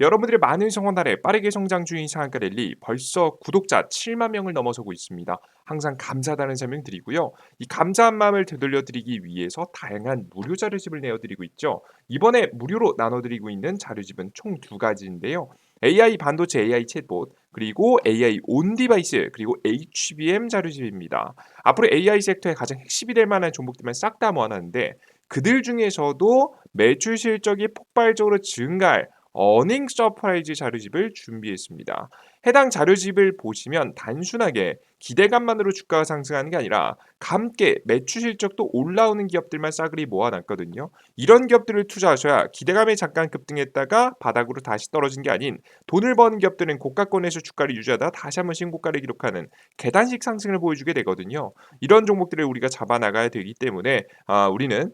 여러분들의 많은 성원 아래 빠르게 성장 중인 상한가 랠리 벌써 구독자 7만 명을 넘어서고 있습니다. 항상 감사하다는 설명 드리고요. 이 감사한 마음을 되돌려 드리기 위해서 다양한 무료 자료집을 내어드리고 있죠. 이번에 무료로 나눠드리고 있는 자료집은 총 두 가지인데요. AI 반도체 AI 챗봇 그리고 AI 온 디바이스 그리고 HBM 자료집입니다. 앞으로 AI 섹터의 가장 핵심이 될 만한 종목들만 싹 다 모아놨는데 그들 중에서도 매출 실적이 폭발적으로 증가할 어닝 서프라이즈 자료집을 준비했습니다. 해당 자료집을 보시면 단순하게 기대감만으로 주가가 상승하는 게 아니라 함께 매출 실적도 올라오는 기업들만 싸그리 모아놨거든요. 이런 기업들을 투자하셔야 기대감에 잠깐 급등했다가 바닥으로 다시 떨어진 게 아닌 돈을 버는 기업들은 고가권에서 주가를 유지하다 다시 한번 신고가를 기록하는 계단식 상승을 보여주게 되거든요. 이런 종목들을 우리가 잡아나가야 되기 때문에 아, 우리는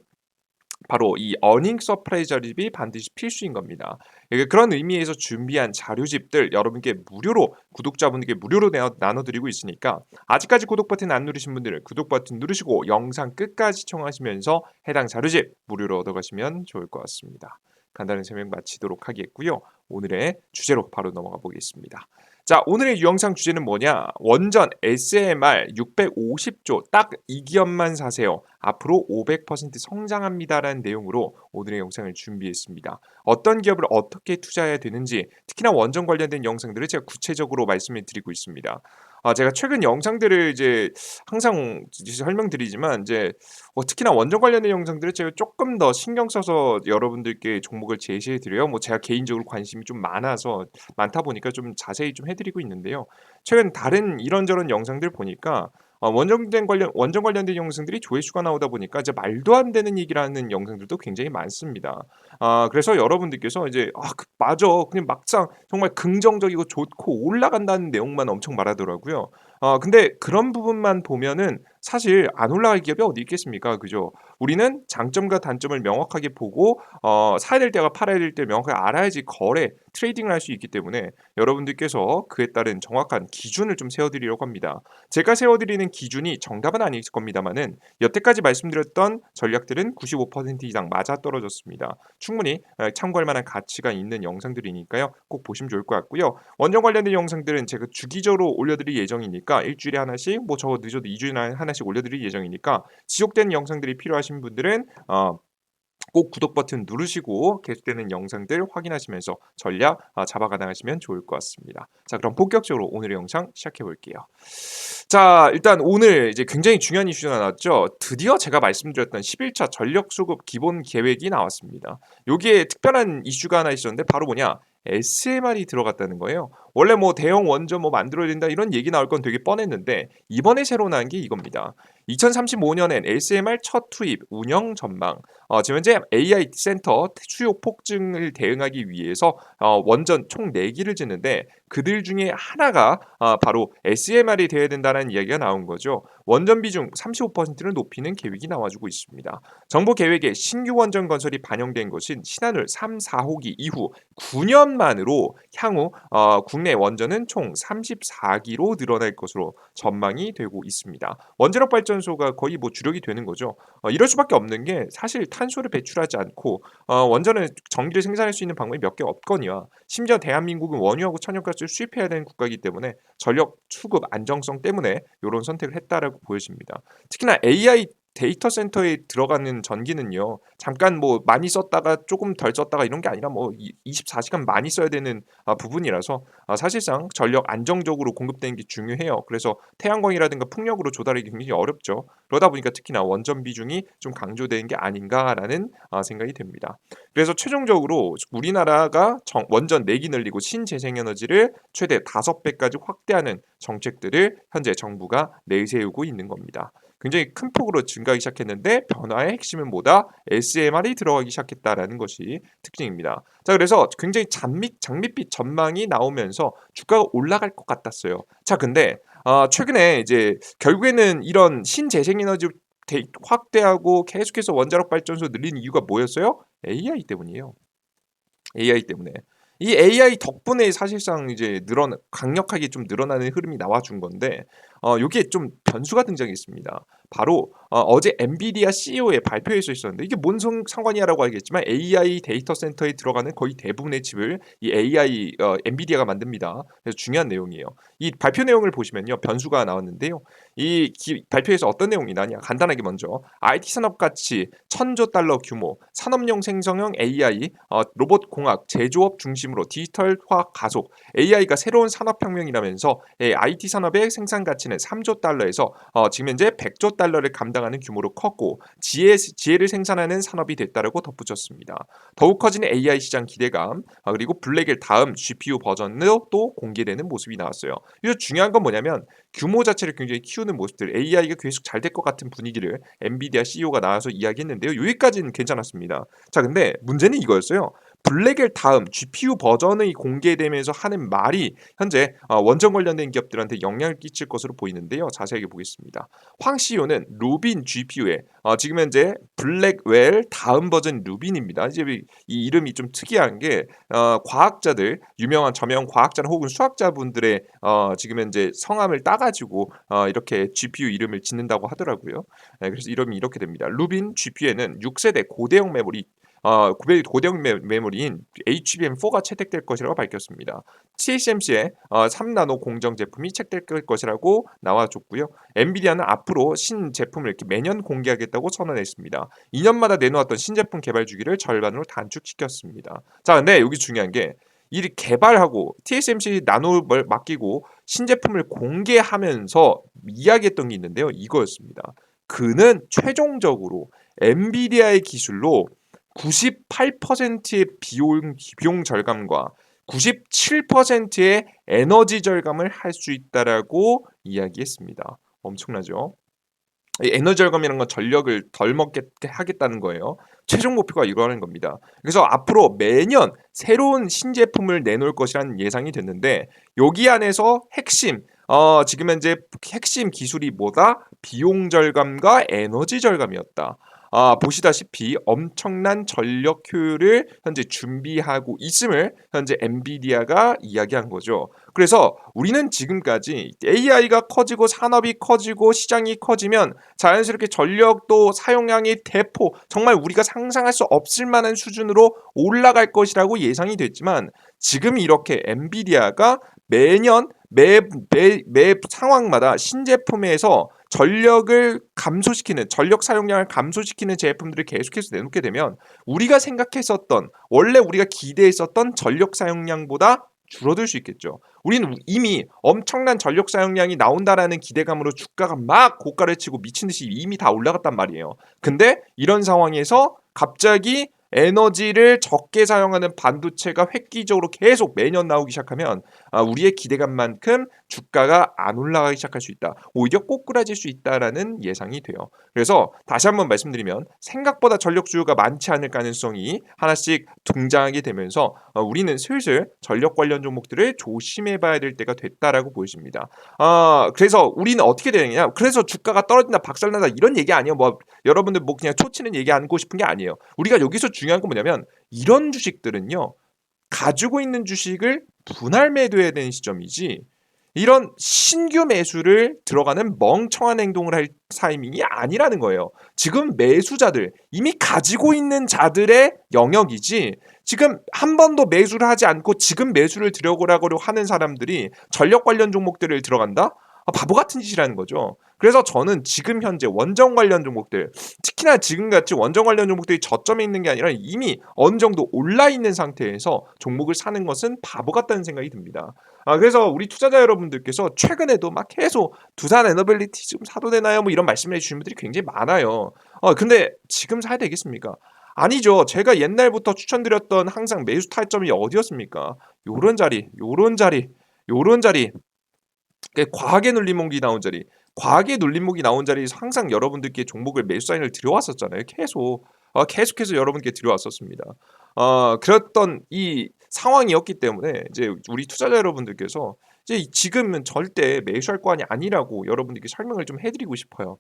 바로 이 어닝 서프라이즈 자료집이 반드시 필수인 겁니다. 예, 그런 의미에서 준비한 자료집들 여러분께 무료로 구독자분들께 무료로 나눠드리고 있으니까 아직까지 구독 버튼 안 누르신 분들은 구독 버튼 누르시고 영상 끝까지 시청하시면서 해당 자료집 무료로 얻어가시면 좋을 것 같습니다. 간단한 설명 마치도록 하겠고요. 오늘의 주제로 바로 넘어가 보겠습니다. 자, 오늘의 영상 주제는 뭐냐? 원전 SMR 650조 딱 이 기업만 사세요. 앞으로 500% 성장합니다라는 내용으로 오늘의 영상을 준비했습니다. 어떤 기업을 어떻게 투자해야 되는지, 특히나 원전 관련된 영상들을 제가 구체적으로 말씀을 드리고 있습니다. 아, 제가 최근 영상들을 이제 항상 설명드리지만 이제 어, 특히나 원전 관련된 영상들을 제가 조금 더 신경 써서 여러분들께 종목을 제시해 드려요. 뭐 제가 개인적으로 관심이 좀 많아서 많다 보니까 좀 자세히 좀 해드리고 있는데요. 최근 다른 이런저런 영상들 보니까 어, 원정된 관련 원전 관련된 영상들이 조회수가 나오다 보니까 이제 말도 안 되는 얘기라는 영상들도 굉장히 많습니다. 아 그래서 여러분들께서 이제 아 그, 맞아 그냥 막상 정말 긍정적이고 좋고 올라간다는 내용만 엄청 말하더라고요. 아 근데 그런 부분만 보면은 사실 안 올라갈 기업이 어디 있겠습니까? 그죠? 우리는 장점과 단점을 명확하게 보고 어, 사야 될 때가 팔아야 될 때 명확하게 알아야지 거래, 트레이딩을 할 수 있기 때문에 여러분들께서 그에 따른 정확한 기준을 좀 세워드리려고 합니다. 제가 세워드리는 기준이 정답은 아닐 겁니다만은 여태까지 말씀드렸던 전략들은 95% 이상 맞아 떨어졌습니다. 충분히 어, 참고할 만한 가치가 있는 영상들이니까요. 꼭 보시면 좋을 것 같고요. 원전 관련된 영상들은 제가 주기적으로 올려드릴 예정이니까 일주일에 하나씩 뭐 적어 늦어도 2주일에 하나씩 올려드릴 예정이니까 지속되는 영상들이 필요하신 분들은 어, 꼭 구독 버튼 누르시고 계속되는 영상들 확인하시면서 전략 어, 잡아가 나가시면 좋을 것 같습니다. 자 그럼 본격적으로 오늘의 영상 시작해 볼게요. 자 일단 오늘 이제 굉장히 중요한 이슈가 나왔죠. 드디어 제가 말씀드렸던 11차 전력 수급 기본 계획이 나왔습니다. 여기에 특별한 이슈가 하나 있었는데 바로 뭐냐 SMR이 들어갔다는 거예요. 원래 뭐 대형 원전 뭐 만들어야 된다 이런 얘기 나올 건 되게 뻔했는데 이번에 새로 나온 게 이겁니다. 2035년엔 SMR 첫 투입 운영 전망. 어, 지금 현재 AI 센터 수요 폭증을 대응하기 위해서 어, 원전 총 4기를 짓는데 그들 중에 하나가 어, 바로 SMR이 되어야 된다는 이야기가 나온 거죠. 원전 비중 35%를 높이는 계획이 나와주고 있습니다. 정부 계획에 신규 원전 건설이 반영된 것은 신한울 3, 4호기 이후 9년 만으로 향후 어, 국내 원전은 총 34기로 늘어날 것으로 전망이 되고 있습니다. 원자력 발전소가 거의 뭐 주력이 되는 거죠. 어, 이럴 수밖에 없는 게 사실 탄소를 배출하지 않고 어, 원전은 전기를 생산할 수 있는 방법이 몇 개 없거니와 심지어 대한민국은 원유하고 천연가스를 수입해야 되는 국가이기 때문에 전력 수급 안정성 때문에 이런 선택을 했다라고 보여집니다. 특히나 AI 데이터 센터에 들어가는 전기는요. 잠깐 뭐 많이 썼다가 조금 덜 썼다가 이런 게 아니라 뭐 24시간 많이 써야 되는 아, 부분이라서 아, 사실상 전력 안정적으로 공급되는 게 중요해요. 그래서 태양광이라든가 풍력으로 조달하기 굉장히 어렵죠. 그러다 보니까 특히나 원전 비중이 좀 강조되는 게 아닌가라는 아, 생각이 됩니다. 그래서 최종적으로 우리나라가 원전 내기 늘리고 신재생에너지를 최대 5배까지 확대하는 정책들을 현재 정부가 내세우고 있는 겁니다. 굉장히 큰 폭으로 증가하기 시작했는데 변화의 핵심은 뭐다? SMR이 들어가기 시작했다라는 것이 특징입니다. 자, 그래서 굉장히 장밋, 장밋빛 전망이 나오면서 주가가 올라갈 것 같았어요. 자, 근데 어, 최근에 이제 결국에는 이런 신재생에너지 대- 확대하고 계속해서 원자력 발전소 늘리는 이유가 뭐였어요? AI 때문이에요. AI 때문에. 이 AI 덕분에 사실상 이제 늘어나 강력하게 좀 늘어나는 흐름이 나와준 건데 어 요게 좀 변수가 등장했습니다. 바로 어, 제 엔비디아 CEO의 발표에서 있었는데 이게 뭔 상- 상관이야라고 알겠지만 AI 데이터 센터에 들어가는 거의 대부분의 칩을 이 AI 어, 엔비디아가 만듭니다. 그래서 중요한 내용이에요. 이 발표 내용을 보시면요 변수가 나왔는데요. 이 기- 발표에서 어떤 내용이 나냐 간단하게 먼저 IT 산업 가치 천조 달러 규모 산업용 생성형 AI 어, 로봇 공학 제조업 중심으로 디지털화 가속 AI가 새로운 산업 혁명이라면서 예, IT 산업의 생산 가치는 3조 달러에서 어, 지금 현재 100조 달러를 감당하는 규모로 컸고 지혜, 지혜를 생산하는 산업이 됐다라고 덧붙였습니다. 더욱 커지는 AI 시장 기대감 아, 그리고 블랙일 다음 GPU 버전도 또 공개되는 모습이 나왔어요. 이거 중요한 건 뭐냐면 규모 자체를 굉장히 키우는 모습들 AI가 계속 잘 될 것 같은 분위기를 엔비디아 CEO가 나와서 이야기했는데요. 여기까지는 괜찮았습니다. 자 근데 문제는 이거였어요. 블랙일 다음 GPU 버전이 공개되면서 하는 말이 현재 어, 원전 관련된 기업들한테 영향을 끼칠 것으로 보이는데요. 자세하게 보겠습니다. 황 CEO는 루빈 GPU에 어, 지금 현재 블랙웰 다음 버전 루빈입니다. 이제 이 이름이 좀 특이한 게 어, 과학자들 유명한 저명 과학자나 혹은 수학자분들의 어, 지금 현재 성함을 따가지고 어, 이렇게 GPU 이름을 짓는다고 하더라고요. 네, 그래서 이름이 이렇게 됩니다. 루빈 GPU에는 6세대 고대형 메모리 어, 고대- 고대형 메, 메모리인 HBM4가 채택될 것이라고 밝혔습니다. TSMC의 어, 3나노 공정 제품이 채택될 것이라고 나와줬고요. 엔비디아는 앞으로 신 제품을 이렇게 매년 공개하겠다고 선언했습니다. 2년마다 내놓았던 신제품 개발 주기를 절반으로 단축시켰습니다. 자, 근데 여기 중요한 게이 개발하고 TSMC 나노를 맡기고 신제품을 공개하면서 이야기했던 게 있는데요. 이거였습니다. 그는 최종적으로 엔비디아의 기술로 98%의 비용, 비용 절감과 97%의 에너지 절감을 할 수 있다라고 이야기했습니다. 엄청나죠? 이 에너지 절감이라는 건 전력을 덜 먹게 하겠다는 거예요. 최종 목표가 이거라는 겁니다. 그래서 앞으로 매년 새로운 신제품을 내놓을 것이라는 예상이 됐는데 여기 안에서 핵심 어, 지금 현재 핵심 기술이 뭐다? 비용 절감과 에너지 절감이었다. 아, 보시다시피 엄청난 전력 효율을 현재 준비하고 있음을 현재 엔비디아가 이야기한 거죠. 그래서 우리는 지금까지 AI가 커지고 산업이 커지고 시장이 커지면 자연스럽게 전력도 사용량이 대폭 정말 우리가 상상할 수 없을 만한 수준으로 올라갈 것이라고 예상이 됐지만 지금 이렇게 엔비디아가 매년 매, 매, 매 상황마다 신제품에서 전력을 감소시키는 전력 사용량을 감소시키는 제품들을 계속해서 내놓게 되면 우리가 생각했었던 원래 우리가 기대했었던 전력 사용량보다 줄어들 수 있겠죠. 우리는 이미 엄청난 전력 사용량이 나온다라는 기대감으로 주가가 막 고가를 치고 미친 듯이 이미 다 올라갔단 말이에요. 근데 이런 상황에서 갑자기 에너지를 적게 사용하는 반도체가 획기적으로 계속 매년 나오기 시작하면 아, 우리의 기대감만큼 주가가 안 올라가기 시작할 수 있다. 오히려 꼬꾸라질 수 있다라는 예상이 돼요. 그래서 다시 한번 말씀드리면 생각보다 전력 수요가 많지 않을 가능성이 하나씩 등장하게 되면서 어, 우리는 슬슬 전력 관련 종목들을 조심해 봐야 될 때가 됐다라고 보여집니다. 아, 그래서 우리는 어떻게 되느냐? 그래서 주가가 떨어진다, 박살난다 이런 얘기 아니에요. 뭐 여러분들 뭐 그냥 초치는 얘기 하고 싶은 게 아니에요. 우리가 여기서 중요한 건 뭐냐면 이런 주식들은요. 가지고 있는 주식을 분할 매도해야 되는 시점이지 이런 신규 매수를 들어가는 멍청한 행동을 할 타이밍이 아니라는 거예요. 지금 매수자들 이미 가지고 있는 자들의 영역이지 지금 한 번도 매수를 하지 않고 지금 매수를 들어오라고 하는 사람들이 전력 관련 종목들을 들어간다? 아, 바보 같은 짓이라는 거죠. 그래서 저는 지금 현재 원전 관련 종목들, 특히나 지금같이 원전 관련 종목들이 저점에 있는 게 아니라 이미 어느 정도 올라 있는 상태에서 종목을 사는 것은 바보 같다는 생각이 듭니다. 아, 그래서 우리 투자자 여러분들께서 최근에도 막 계속 두산 에너빌리티 지금 사도 되나요? 뭐 이런 말씀을 해주시는 분들이 굉장히 많아요. 어, 근데 지금 사야 되겠습니까? 아니죠. 제가 옛날부터 추천드렸던 항상 매수 타점이 어디였습니까? 요런 자리, 요런 자리, 요런 자리. 과하게 눌림목이 나온 자리, 과하게 눌림목이 나온 자리에서 항상 여러분들께 종목을 매수 사인을 들여왔었잖아요. 계속 어, 계속해서 여러분께 들여왔었습니다. 어, 그랬던 이 상황이었기 때문에 이제 우리 투자자 여러분들께서 이제 지금은 절대 매수할 거 아니 아니라고 여러분들께 설명을 좀 해드리고 싶어요.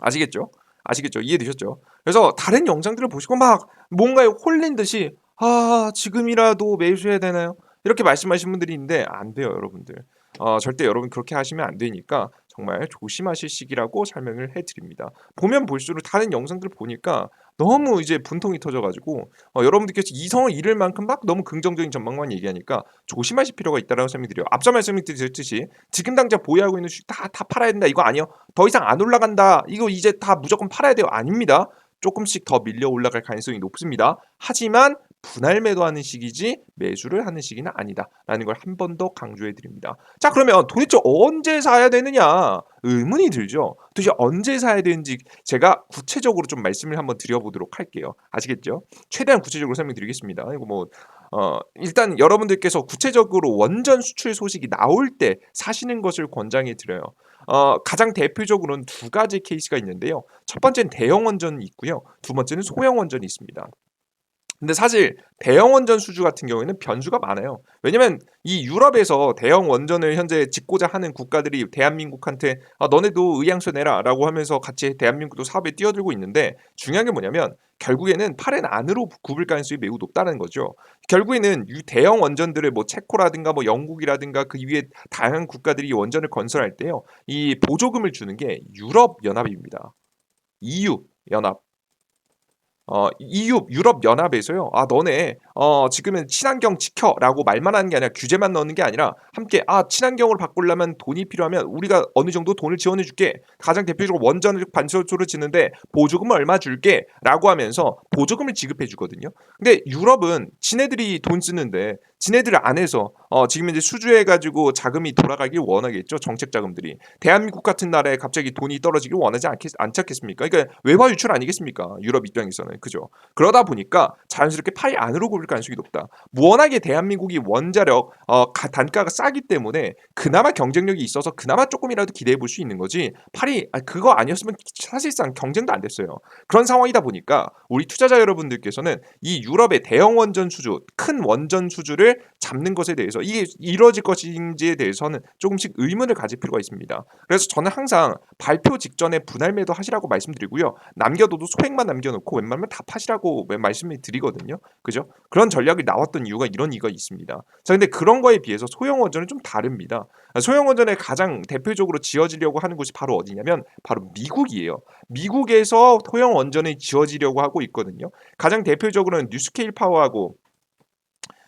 아시겠죠? 아시겠죠? 이해되셨죠? 그래서 다른 영상들을 보시고 막 뭔가에 홀린 듯이 아 지금이라도 매수해야 되나요? 이렇게 말씀하시는 분들이 있는데 안 돼요 여러분들 어, 절대 여러분 그렇게 하시면 안 되니까 정말 조심하실 시기라고 설명을 해드립니다 보면 볼수록 다른 영상들을 보니까 너무 이제 분통이 터져가지고 어, 여러분들께서 이성을 잃을 만큼 막 너무 긍정적인 전망만 얘기하니까 조심하실 필요가 있다라고 설명드려요. 앞서 말씀드렸듯이 지금 당장 보유하고 있는 주식 다, 다 팔아야 된다 이거 아니요. 더 이상 안 올라간다 이거 이제 다 무조건 팔아야 돼요 아닙니다. 조금씩 더 밀려 올라갈 가능성이 높습니다. 하지만 분할 매도하는 시기지 매수를 하는 시기는 아니다라는 걸 한 번 더 강조해 드립니다. 자 그러면 도대체 언제 사야 되느냐 의문이 들죠. 도대체 언제 사야 되는지 제가 구체적으로 좀 말씀을 한번 드려보도록 할게요. 아시겠죠? 최대한 구체적으로 설명드리겠습니다. 이거 뭐 어, 일단 여러분들께서 구체적으로 원전 수출 소식이 나올 때 사시는 것을 권장해 드려요. 어, 가장 대표적으로는 두 가지 케이스가 있는데요. 첫 번째는 대형 원전이 있고요. 두 번째는 소형 원전이 있습니다. 근데 사실 대형 원전 수주 같은 경우에는 변수가 많아요. 왜냐면 이 유럽에서 대형 원전을 현재 짓고자 하는 국가들이 대한민국한테 아, 너네도 의향서 내라라고 하면서 같이 대한민국도 사업에 뛰어들고 있는데 중요한 게 뭐냐면 결국에는 팔엔 안으로 굽을 가능성이 매우 높다는 거죠. 결국에는 이 대형 원전들을 뭐 체코라든가 뭐 영국이라든가 그 위에 다양한 국가들이 원전을 건설할 때요. 이 보조금을 주는 게 유럽 연합입니다. EU 연합 어, EU 유럽 연합에서요. 아 너네 어, 지금은 친환경 지켜라고 말만 하는 게 아니라 규제만 넣는 게 아니라 함께 아 친환경으로 바꾸려면 돈이 필요하면 우리가 어느 정도 돈을 지원해 줄게. 가장 대표적으로 원전을 반설소를 짓는데 보조금을 얼마 줄게라고 하면서 보조금을 지급해 주거든요. 근데 유럽은 지네들이 돈 쓰는데 지네들 안에서 어, 지금 이제 수주해 가지고 자금이 돌아가길 원하겠죠 정책 자금들이 대한민국 같은 나라에 갑자기 돈이 떨어지길 원하지 않겠, 않겠습니까? 그러니까 외화 유출 아니겠습니까? 유럽 입장에서는 그죠? 그러다 보니까 자연스럽게 파이 안으로 굴릴 가능성이 높다. 워낙에 대한민국이 원자력 어, 가, 단가가 싸기 때문에 그나마 경쟁력이 있어서 그나마 조금이라도 기대해 볼 수 있는 거지 파리 아, 그거 아니었으면 사실상 경쟁도 안 됐어요. 그런 상황이다 보니까 우리 투자자 여러분들께서는 이 유럽의 대형 원전 수주 큰 원전 수주를 잡는 것에 대해서 이게 이루어질 것인지에 대해서는 조금씩 의문을 가질 필요가 있습니다. 그래서 저는 항상 발표 직전에 분할 매도 하시라고 말씀드리고요. 남겨둬도 소액만 남겨놓고 웬만하면 다 파시라고 말씀을 드리거든요. 그죠? 그런 전략이 나왔던 이유가 이런 이유가 있습니다. 자, 근데 그런 거에 비해서 소형 원전은 좀 다릅니다. 소형 원전에 가장 대표적으로 지어지려고 하는 곳이 바로 어디냐면 바로 미국이에요. 미국에서 소형 원전이 지어지려고 하고 있거든요. 가장 대표적으로는 뉴스케일 파워하고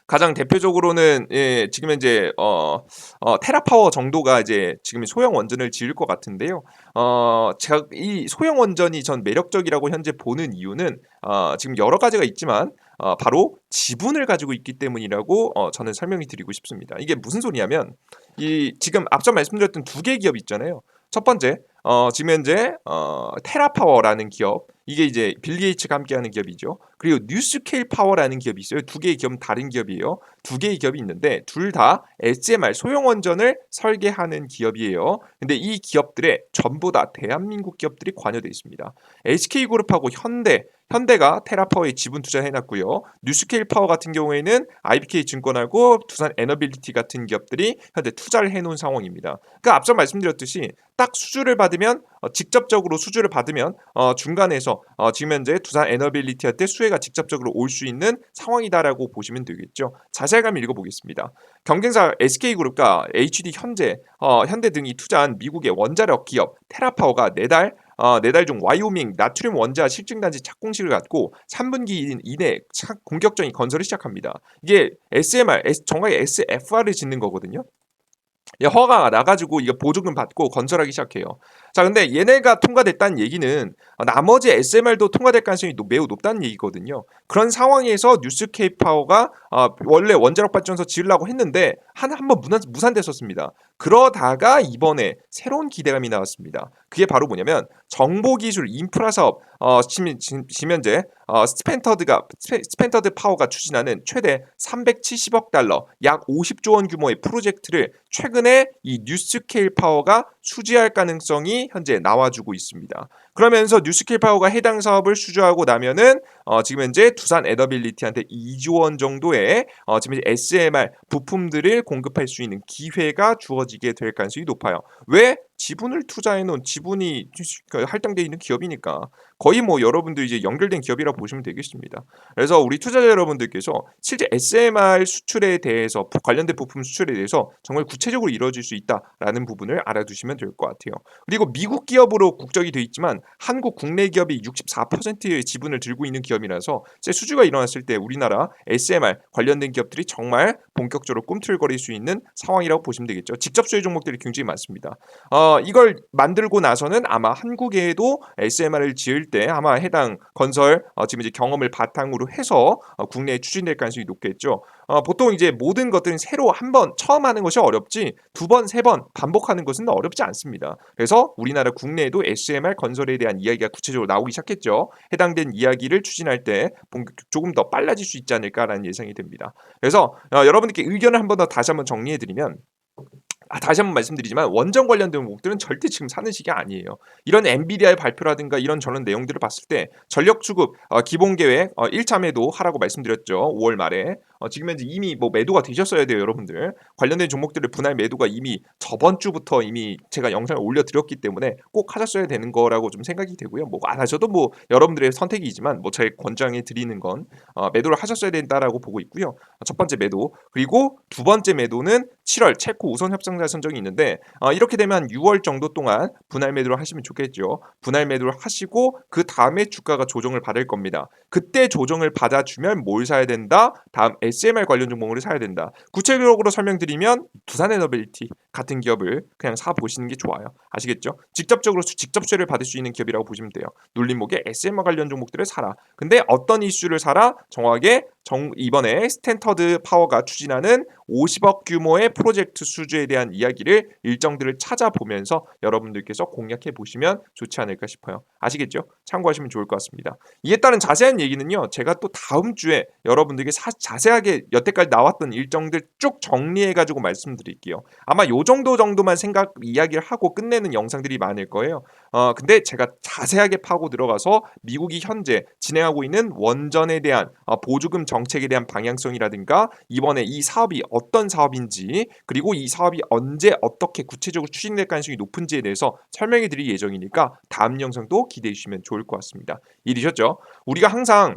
가장 대표적으로는 예, 지금 이제 어, 어, 테라파워 정도가 이제 지금 소형 원전을 지을 것 같은데요. 어, 제가 이 소형 원전이 전 매력적이라고 현재 보는 이유는 어, 지금 여러 가지가 있지만 어, 바로 지분을 가지고 있기 때문이라고 어, 저는 설명이 드리고 싶습니다. 이게 무슨 소리냐면 이 지금 앞서 말씀드렸던 두 개 기업 있잖아요. 첫 번째 어, 지금 현재 어, 테라파워라는 기업 이게 이제 빌 게이츠가 함께하는 기업이죠. 그리고 뉴스케일 파워라는 기업이 있어요. 두 개의 기업은 다른 기업이에요. 두 개의 기업이 있는데 둘 다 SMR 소형 원전을 설계하는 기업이에요. 근데 이 기업들의 전부 다 대한민국 기업들이 관여되어 있습니다. HK그룹하고 현대 현대가 테라파워에 지분 투자해놨고요. 뉴스케일 파워 같은 경우에는 IBK 증권하고 두산 에너빌리티 같은 기업들이 현재 투자를 해놓은 상황입니다. 그러니까 앞서 말씀드렸듯이 딱 수주를 받으면 어, 직접적으로 수주를 받으면 어, 중간에서 어, 지금 현재 두산 에너빌리티한테 수혜가 직접적으로 올 수 있는 상황이다라고 보시면 되겠죠. 자세하게 한번 읽어보겠습니다. 경쟁사 SK그룹과 HD 현재, 어, 현대 등이 투자한 미국의 원자력 기업 테라파워가 내달 어, 네달 중 와이오밍 나트륨 원자 실증단지 착공식을 갖고 3분기 이내 공격적인 건설을 시작합니다. 이게 SMR, 정확히 SFR을 짓는 거거든요. 허가가 나가지고 이거 보조금 받고 건설하기 시작해요. 자, 근데 얘네가 통과됐다는 얘기는 나머지 SMR도 통과될 가능성이 매우 높다는 얘기거든요. 그런 상황에서 뉴스 케이 파워가 어, 원래 원자력 발전소 지으려고 했는데 한 한번 무산됐었습니다. 그러다가 이번에 새로운 기대감이 나왔습니다. 그게 바로 뭐냐면 정보기술 인프라 사업 어, 지면제 어, 스펜터드가 스펜터드 파워가 추진하는 최대 370억 달러 약 50조 원 규모의 프로젝트를 최근에 이 뉴스케일 파워가 수지할 가능성이 현재 나와주고 있습니다. 그러면서 뉴스케일 파워가 해당 사업을 수주하고 나면은 어, 지금 현재 두산 에더빌리티한테 2조 원 정도의 어, 지금 SMR 부품들을 공급할 수 있는 기회가 주어지게 될 가능성이 높아요. 왜 지분을 투자해 놓은 지분이 그 할당돼 있는 기업이니까 거의 뭐 여러분들 이제 연결된 기업이라고 보시면 되겠습니다. 그래서 우리 투자자 여러분들께서 실제 SMR 수출에 대해서 부- 관련된 부품 수출에 대해서 정말 구체적으로 이루어질 수 있다라는 부분을 알아두시면 될 것 같아요. 그리고 미국 기업으로 국적이 돼 있지만 한국 국내 기업이 64%의 지분을 들고 있는 기업이라서 제 수주가 일어났을 때 우리나라 SMR 관련된 기업들이 정말 본격적으로 꿈틀거릴 수 있는 상황이라고 보시면 되겠죠. 직접 수혜 종목들이 굉장히 많습니다. 어, 이걸 만들고 나서는 아마 한국에도 SMR을 지을 때 아마 해당 건설 어, 지금 이제 경험을 바탕으로 해서 어, 국내에 추진될 가능성이 높겠죠. 어, 보통 이제 모든 것들은 새로 한 번 처음 하는 것이 어렵지 두 번, 세 번 반복하는 것은 어렵지 않습니다. 그래서 우리나라 국내에도 SMR 건설에 대한 이야기가 구체적으로 나오기 시작했죠. 해당된 이야기를 추진할 때 조금 더 빨라질 수 있지 않을까라는 예상이 됩니다. 그래서 어, 여러분들께 의견을 한 번 더 다시 한번 정리해드리면 아, 다시 한번 말씀드리지만 원전 관련된 목들은 절대 지금 사는 시기 아니에요. 이런 엔비디아의 발표라든가 이런 저런 내용들을 봤을 때 전력 수급 어, 기본 계획 어, 1차 매도 하라고 말씀드렸죠. 5월 말에 어, 지금 현재 이미 뭐 매도가 되셨어야 돼요, 여러분들. 관련된 종목들의 분할 매도가 이미 저번 주부터 이미 제가 영상을 올려드렸기 때문에 꼭 하셨어야 되는 거라고 좀 생각이 되고요. 뭐 안 하셔도 뭐 여러분들의 선택이지만 뭐 제 권장해 드리는 건 어, 매도를 하셨어야 된다라고 보고 있고요. 어, 첫 번째 매도 그리고 두 번째 매도는 7월 체코 우선 협상자 선정이 있는데 어, 이렇게 되면 6월 정도 동안 분할 매도를 하시면 좋겠죠. 분할 매도를 하시고 그 다음에 주가가 조정을 받을 겁니다. 그때 조정을 받아주면 뭘 사야 된다? 다음 SMR 관련 종목을 사야 된다. 구체적으로 설명드리면 두산에너빌티 같은 기업을 그냥 사 보시는 게 좋아요. 아시겠죠? 직접적으로 수- 직접 수혜를 받을 수 있는 기업이라고 보시면 돼요. 눌림목에 SMR 관련 종목들을 사라. 근데 어떤 이슈를 사라? 정확하게 정, 이번에 스탠터드 파워가 추진하는 50억 규모의 프로젝트 수주에 대한 이야기를 일정들을 찾아보면서 여러분들께서 공략해 보시면 좋지 않을까 싶어요. 아시겠죠? 참고하시면 좋을 것 같습니다. 이에 따른 자세한 얘기는요. 제가 또 다음 주에 여러분들에게 사- 자세하게 여태까지 나왔던 일정들 쭉 정리해 가지고 말씀드릴게요. 아마 요 정도 정도만 생각 이야기를 하고 끝내는 영상들이 많을 거예요. 어 근데 제가 자세하게 파고 들어가서 미국이 현재 진행하고 있는 원전에 대한 어, 보조금 정책에 대한 방향성이라든가 이번에 이 사업이 어떤 사업인지 그리고 이 사업이 언제 어떻게 구체적으로 추진될 가능성이 높은지에 대해서 설명해 드릴 예정이니까 다음 영상도 기대해 주시면 좋을 것 같습니다. 이해되셨죠? 우리가 항상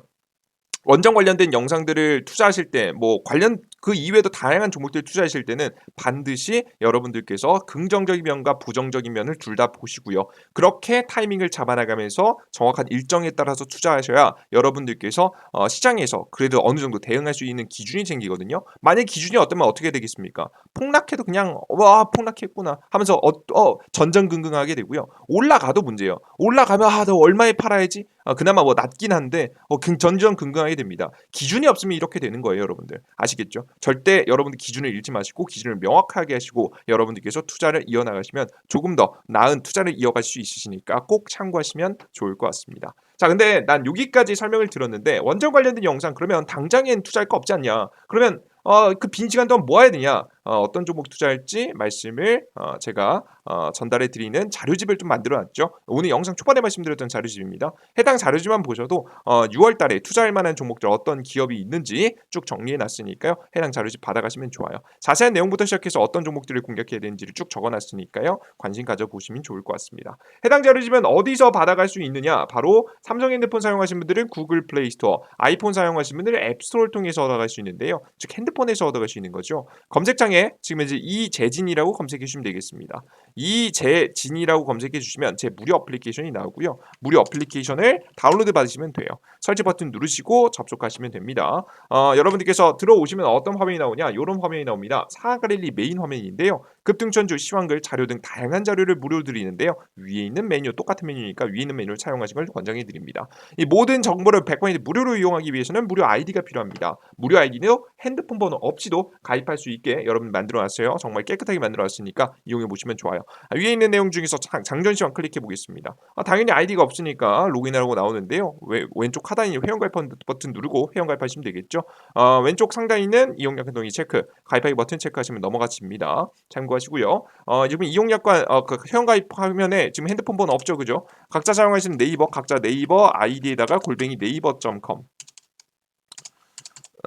원전 관련된 영상들을 투자하실 때 뭐 관련 그 이외에도 다양한 종목들 투자하실 때는 반드시 여러분들께서 긍정적인 면과 부정적인 면을 둘 다 보시고요. 그렇게 타이밍을 잡아나가면서 정확한 일정에 따라서 투자하셔야 여러분들께서 어, 시장에서 그래도 어느 정도 대응할 수 있는 기준이 생기거든요. 만약 기준이 어떠면 어떻게 되겠습니까? 폭락해도 그냥 와 폭락했구나 하면서 어, 어, 전전긍긍하게 되고요. 올라가도 문제예요. 올라가면 아너 얼마에 팔아야지? 아, 그나마 뭐 낮긴 한데 어, 긍- 전전긍긍하게 됩니다. 기준이 없으면 이렇게 되는 거예요, 여러분들. 아시겠죠? 절대 여러분들 기준을 잃지 마시고 기준을 명확하게 하시고 여러분들께서 투자를 이어나가시면 조금 더 나은 투자를 이어갈 수 있으시니까 꼭 참고하시면 좋을 것 같습니다. 자, 근데 난 여기까지 설명을 들었는데 원전 관련된 영상 그러면 당장엔 투자할 거 없지 않냐? 그러면 어, 그 빈 시간 동안 뭐 해야 되냐? 어, 어떤 종목 투자할지 말씀을 어, 제가 어, 전달해 드리는 자료집을 좀 만들어 놨죠. 오늘 영상 초반에 말씀드렸던 자료집입니다. 해당 자료집만 보셔도 어, 6월 달에 투자할 만한 종목들 어떤 기업이 있는지 쭉 정리해 놨으니까요. 해당 자료집 받아가시면 좋아요. 자세한 내용부터 시작해서 어떤 종목들을 공략해야 되는지를 쭉 적어 놨으니까요. 관심 가져 보시면 좋을 것 같습니다. 해당 자료집은 어디서 받아갈 수 있느냐? 바로 삼성 핸드폰 사용하시는 분들은 구글 플레이 스토어, 아이폰 사용하시는 분들은 앱스토어를 통해서 얻어갈 수 있는데요. 즉 핸드폰에서 얻어갈 수 있는 거죠. 검색창에 지금 이제 이재진이라고 검색해 주시면 되겠습니다. 이재진이라고 검색해 주시면 제 무료 어플리케이션이 나오고요. 무료 어플리케이션을 다운로드 받으시면 돼요. 설치 버튼 누르시고 접속하시면 됩니다. 어, 여러분들께서 들어오시면 어떤 화면이 나오냐? 이런 화면이 나옵니다. 사가릴리 메인 화면인데요. 급등천주, 시황글, 자료 등 다양한 자료를 무료로 드리는데요. 위에 있는 메뉴 똑같은 메뉴니까 위에 있는 메뉴를 사용하시는 걸 권장해 드립니다. 이 모든 정보를 100% 무료로 이용하기 위해서는 무료 아이디가 필요합니다. 무료 아이디는 핸드폰 번호 없이도 가입할 수 있게 여러분 만들어 놨어요. 정말 깨끗하게 만들어 놨으니까 이용해 보시면 좋아요. 아, 위에 있는 내용 중에서 장, 장전 시황 클릭해 보겠습니다. 아, 당연히 아이디가 없으니까 로그인하라고 나오는데요. 왜, 왼쪽 하단에 회원 가입 버튼 누르고 회원 가입하시면 되겠죠. 어, 왼쪽 상단에 있는 이용약 행동이 체크, 가입하기 버튼 체크하시면 넘어가십니다. 참고하시고요. 어, 지금 이용약관 어, 그 회원 가입 화면에 지금 핸드폰 번호 없죠, 그죠? 각자 사용하시는 네이버 각자 네이버 아이디에다가 골뱅이 네이버.com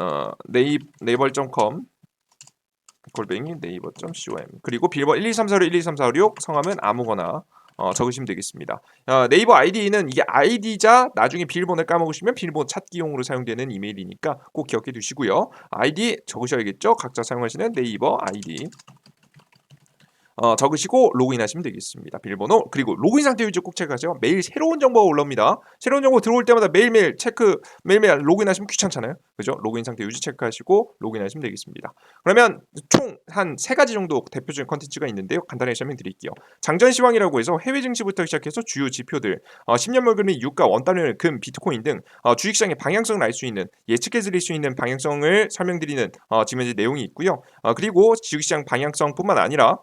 어, 네이 네이버.com 골뱅이 네이버.com 그리고 비밀번호 12346 12346 성함은 아무거나 어, 적으시면 되겠습니다. 어, 네이버 아이디는 이게 아이디자 나중에 비밀번호를 까먹으시면 비밀번호 찾기용으로 사용되는 이메일이니까 꼭 기억해 두시고요. 아이디 적으셔야겠죠? 각자 사용하시는 네이버 아이디 어, 적으시고 로그인하시면 되겠습니다. 비밀번호 그리고 로그인 상태 유지 꼭 체크하세요. 매일 새로운 정보가 올라옵니다. 새로운 정보 들어올 때마다 매일매일 체크 매일매일 로그인하시면 귀찮잖아요. 그죠? 로그인 상태 유지 체크하시고 로그인하시면 되겠습니다. 그러면 총 한 세 가지 정도 대표적인 컨텐츠가 있는데요. 간단하게 설명드릴게요. 장전시황이라고 해서 해외 증시부터 시작해서 주요 지표들, 어, 10년 물 금리, 유가, 원달러, 금, 비트코인 등 어, 주식시장의 방향성을 알 수 있는 예측해 드릴 수 있는 방향성을 설명드리는 어, 지금 현재 내용이 있고요. 어, 그리고 주식시장 방향성뿐만 아니라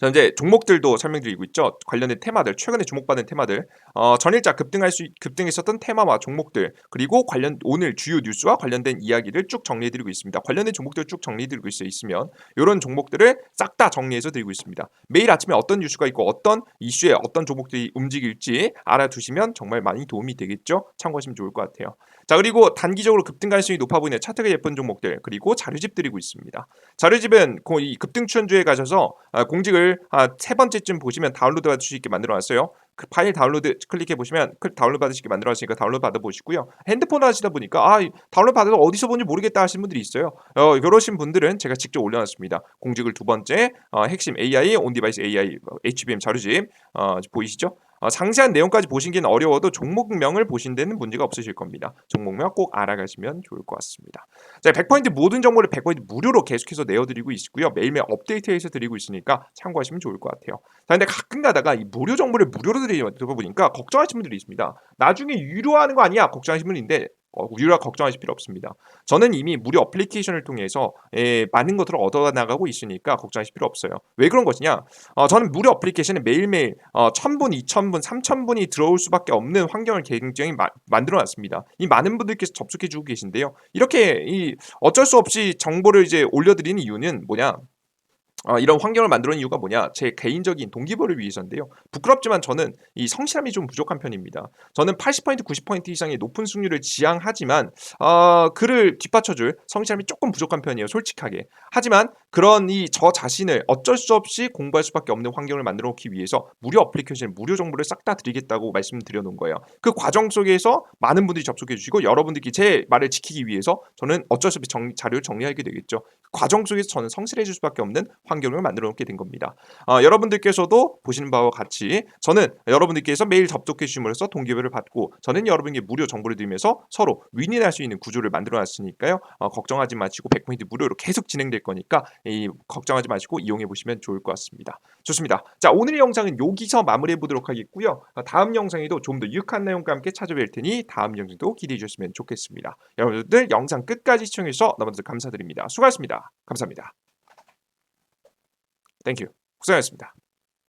자 이제 종목들도 설명드리고 있죠. 관련된 테마들, 최근에 주목받은 테마들, 어, 전일자 급등할 수 급등했었던 테마와 종목들, 그리고 관련 오늘 주요 뉴스와 관련된 이야기를 쭉 정리해드리고 있습니다. 관련된 종목들 쭉 정리해드리고 있어 있으면 이런 종목들을 싹 다 정리해서 드리고 있습니다. 매일 아침에 어떤 뉴스가 있고 어떤 이슈에 어떤 종목들이 움직일지 알아두시면 정말 많이 도움이 되겠죠. 참고하시면 좋을 것 같아요. 자 그리고 단기적으로 급등 가능성이 높아 보이는 차트가 예쁜 종목들 그리고 자료집 드리고 있습니다. 자료집은 이 급등 추천주에 가셔서 아, 공직을 아, 세 번째쯤 보시면 다운로드 받을 수 있게 만들어 놨어요. 그 파일 다운로드 클릭해 보시면 다운로드 받으시게 만들어 놨으니까 다운로드 받아 보시고요. 핸드폰 하시다 보니까 아 다운로드 받아도 어디서 본지 모르겠다 하시는 분들이 있어요. 어, 이러신 분들은 제가 직접 올려놨습니다. 공직을 두 번째 어, 핵심 AI 온디바이스 AI HBM 자료집 어, 보이시죠? 어, 상세한 내용까지 보시기는 어려워도 종목명을 보신 데는 문제가 없으실 겁니다. 종목명 꼭 알아가시면 좋을 것 같습니다. 자, 100% 모든 정보를 100% 무료로 계속해서 내어드리고 있고요. 매일매일 업데이트해서 드리고 있으니까 참고하시면 좋을 것 같아요. 자, 근데 가끔 가다가 이 무료 정보를 무료로 드리다 보니까 걱정하시는 분들이 있습니다. 나중에 유료하는 거 아니야? 걱정하시는 분인데 어, 유료화 걱정하실 필요 없습니다. 저는 이미 무료 어플리케이션을 통해서 에, 많은 것들을 얻어 나가고 있으니까 걱정하실 필요 없어요. 왜 그런 것이냐? 어, 저는 무료 어플리케이션에 매일매일 어, 1000분, 2000분, 3000분이 들어올 수밖에 없는 환경을 굉장히 마, 만들어 놨습니다. 이 많은 분들께서 접속해 주고 계신데요. 이렇게 이 어쩔 수 없이 정보를 이제 올려드리는 이유는 뭐냐? 어, 이런 환경을 놓은 이유가 뭐냐? 제 개인적인 동기부여를 위해서인데요. 부끄럽지만 저는 이 성실함이 좀 부족한 편입니다. 저는 80% 90% 이상의 높은 승률을 지향하지만 어, 그를 뒷받쳐줄 성실함이 조금 부족한 편이에요. 솔직하게. 하지만 그런 이 저 자신을 어쩔 수 없이 공부할 수밖에 없는 환경을 만들어 놓기 위해서 무료 어플리케이션, 무료 정보를 싹 다 드리겠다고 말씀드려 놓은 거예요. 그 과정 속에서 많은 분들이 접속해 주시고 여러분들께 제 말을 지키기 위해서 저는 어쩔 수 없이 정, 자료를 정리하게 되겠죠. 그 과정 속에서 저는 성실해질 수밖에 없는 환경을 만들어 놓게 된 겁니다. 어, 여러분들께서도 보시는 바와 같이 저는 여러분들께서 매일 접속해 주심으로써 동기부여를 받고 저는 여러분께 무료 정보를 드리면서 서로 윈윈할 수 있는 구조를 만들어 놨으니까요. 어, 걱정하지 마시고 100% 무료로 계속 진행될 거니까 이, 걱정하지 마시고 이용해 보시면 좋을 것 같습니다. 좋습니다. 자 오늘의 영상은 여기서 마무리해 보도록 하겠고요. 어, 다음 영상에도 좀 더 유익한 내용과 함께 찾아뵐 테니 다음 영상도 기대해 주셨으면 좋겠습니다. 여러분들 영상 끝까지 시청해 주셔서 너무나도 감사드립니다. 수고하셨습니다. 감사합니다. 땡큐. 고생하셨습니다.